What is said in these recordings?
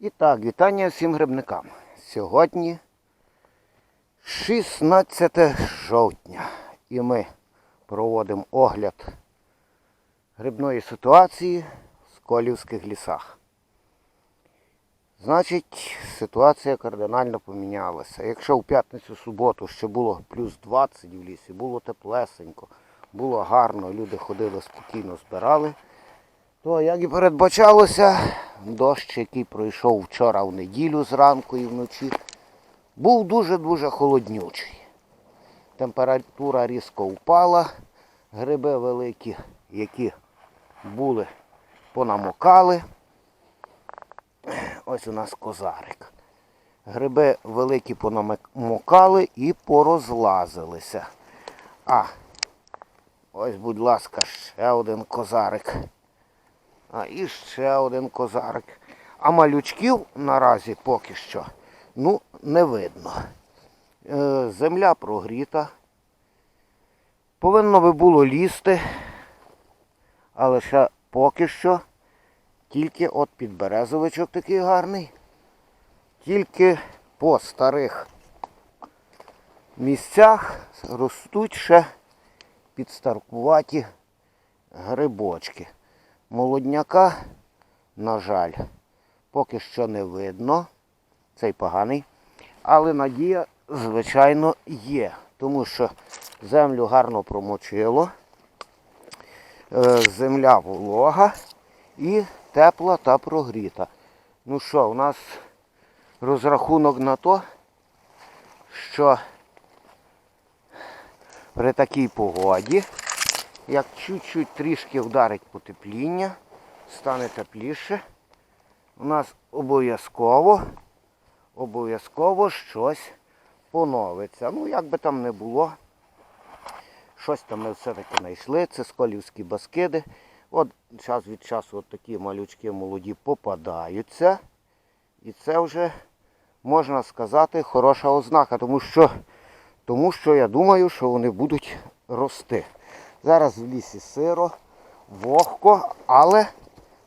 І так, вітання всім грибникам. Сьогодні 16 жовтня і ми проводимо огляд грибної ситуації в Сколівських лісах. Значить, ситуація кардинально помінялася. Якщо в п'ятницю-суботу ще було плюс 20 в лісі, було теплесенько, було гарно, люди ходили спокійно, збирали, то, як і передбачалося, дощ, який пройшов вчора в неділю зранку і вночі, був дуже-дуже холоднючий. Температура різко впала, гриби великі, які були, понамокали. Ось у нас козарик. Гриби великі понамокали і порозлазилися. А, ось, будь ласка, ще один козарик. А і ще один козарик. А малючків наразі поки що ну, не видно. Е, земля прогріта. Повинно би було лізти, але ще поки що тільки от підберезовичок такий гарний. Тільки по старих місцях ростуть ще підстаркуваті грибочки. Молодняка, на жаль, поки що не видно. Цей поганий. Але надія, звичайно, є. Тому що землю гарно промочило, е, земля волога і тепла та прогріта. Ну що, у нас розрахунок на то, що при такій погоді як чуть-чуть трішки вдарить потепління, стане тепліше, у нас обов'язково, обов'язково щось поновиться. Ну, як би там не було, щось там ми все-таки знайшли. Це сколівські баскиди. От час від часу от такі малючки молоді попадаються. І це вже, можна сказати, хороша ознака, тому що, тому що я думаю, що вони будуть рости. Зараз в лісі сиро, вогко, але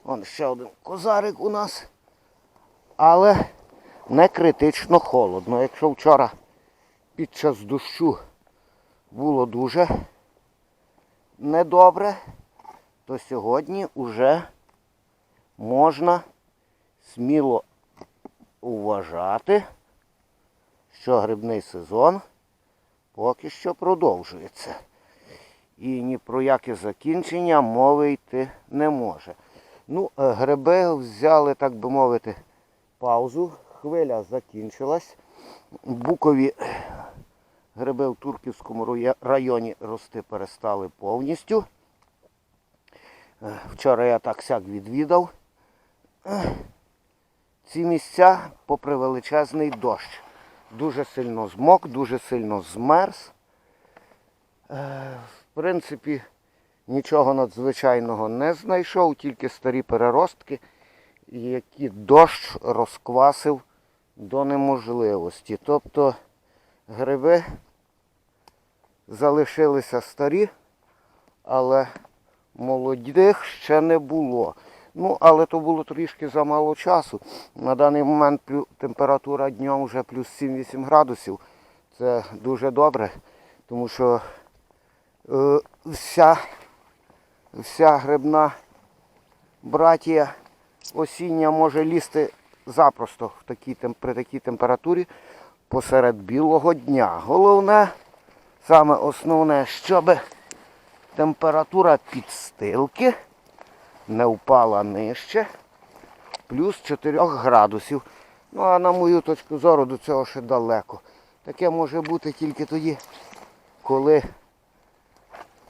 вон ще один козарик у нас. Але не критично холодно. Якщо вчора під час дощу було дуже недобре, то сьогодні вже можна сміло вважати, що грибний сезон поки що продовжується і ні про яке закінчення мови йти не може. Ну, е, гриби взяли, так би мовити, паузу. Хвиля закінчилась. Букові гриби в Турківському районі рости перестали повністю. Е, Вчора я так сяк відвідав е, ці місця попри величезний дощ. Дуже сильно змок, дуже сильно змерз. Принципі, нічого надзвичайного не знайшов, тільки старі переростки, які дощ розквасив до неможливості. Тобто гриби залишилися старі, але молодих ще не було. Ну, але то було трішки замало часу. На даний момент температура днем вже плюс 7-8 градусів. Це дуже добре, тому що вся, вся грибна братія осіння може лізти запросто в такій, при такій температурі посеред білого дня. Головне, саме основне, щоб температура підстилки не впала нижче плюс 4 градусів. Ну а на мою точку зору до цього ще далеко. Таке може бути тільки тоді, коли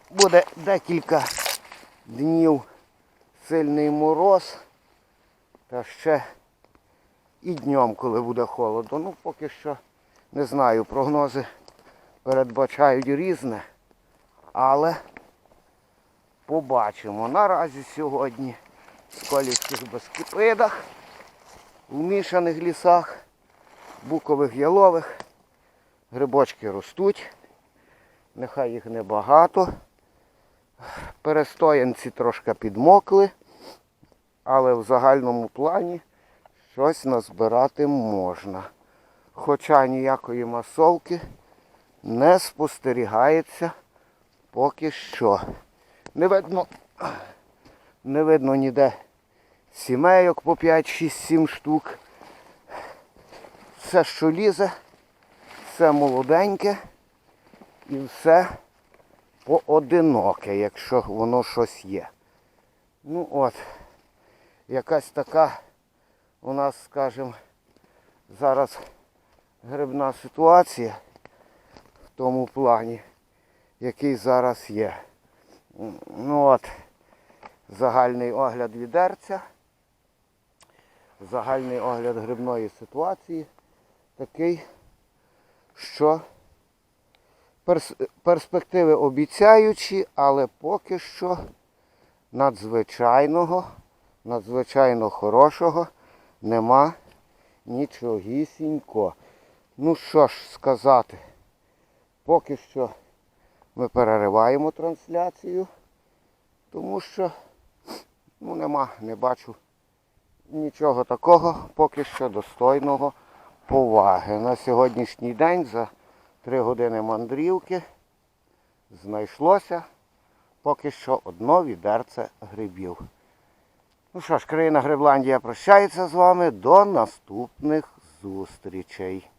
буде декілька днів сильний мороз, та ще і днем, коли буде холодно. Ну, поки що не знаю, прогнози передбачають різне, але побачимо. Наразі сьогодні в Сколівських Бескипидах, у мішаних лісах, букових ялових, грибочки ростуть, нехай їх небагато. Перестоянці трошки підмокли, але в загальному плані, щось назбирати можна. Хоча ніякої масовки не спостерігається поки що. Не видно, не видно ніде сімейок по 5, 6, 7 штук. Все, що лізе, все молоденьке і все поодиноке, якщо воно щось є. Ну от, якась така у нас, скажімо, зараз грибна ситуація в тому плані, який зараз є. Ну от, загальний огляд відерця, загальний огляд грибної ситуації такий, що перспективи обіцяючі, але поки що надзвичайного, надзвичайно хорошого нема нічогісінько. Ну що ж сказати, поки що ми перериваємо трансляцію, тому що ну, нема, не бачу нічого такого, поки що достойного поваги. На сьогоднішній день за три години мандрівки знайшлося поки що одно відерце грибів. Ну що ж, країна Грибландія прощається з вами до наступних зустрічей.